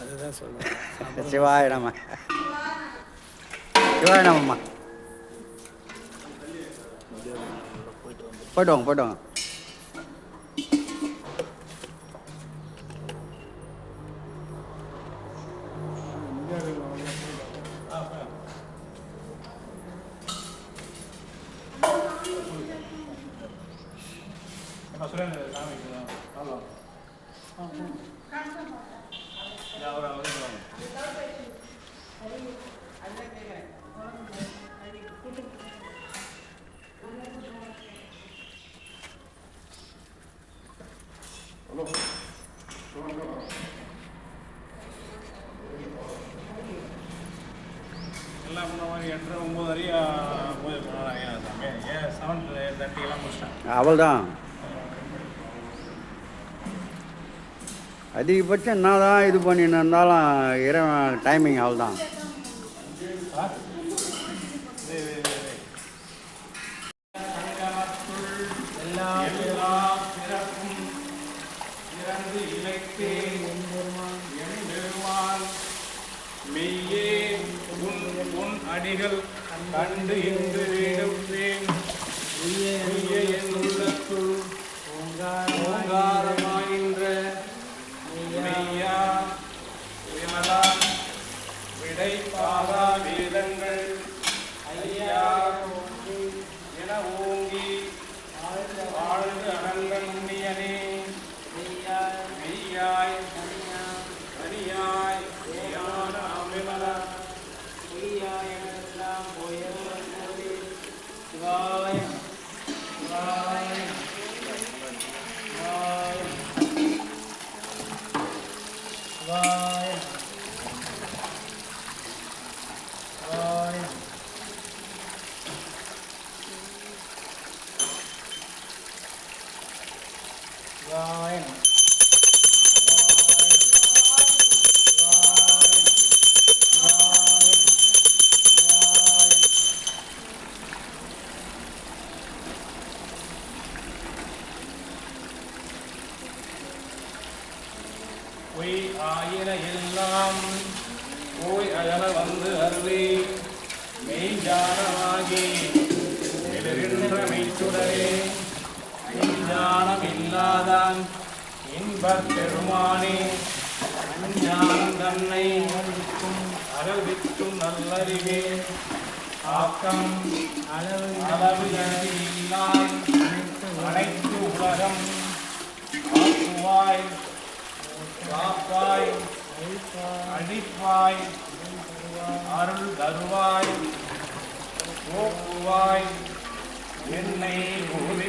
அதுதான் சொல்லுவேன் சிவாய நம சிவாய நமம்மா போய்ட்டு வாங்க போய்ட்டு வாங்க எல்லாம் முன்ன மாதிரி எட்டரை ஒம்பது வரையும் பூஜை பண்ணலாம் ஏன் ஏன் செவன் தேர்ட்டிக்கெல்லாம் முடிச்சிட்டேன். அவள் தான் அதிகபட்சம் என்ன தான் இது பண்ணின்னு இருந்தாலும் இறைவன் டைமிங் ஆள் தான் மெய்யே உன் உன் அடிகள் கண்டு இன்று விடுப்பேன் rồi பொய் ஆயின எல்லாம் போய் அகல வந்து அருளி. மெய்ஞானமாகி எழுகின்ற மெய்ச்சுடரே மெய்ஞானம் இல்லாதான் இன்பப் பெருமானே. அஞ்ஞானம் தன்னை அறிவிக்கும் நல்லறிவே. ஆக்கம் அளவு அளவு இல்லாய் அனைத்து உலகம் ஆக்குவாய். அழிப்பாய் அருள் தருவாய் போக்குவாய் என்னை பூமி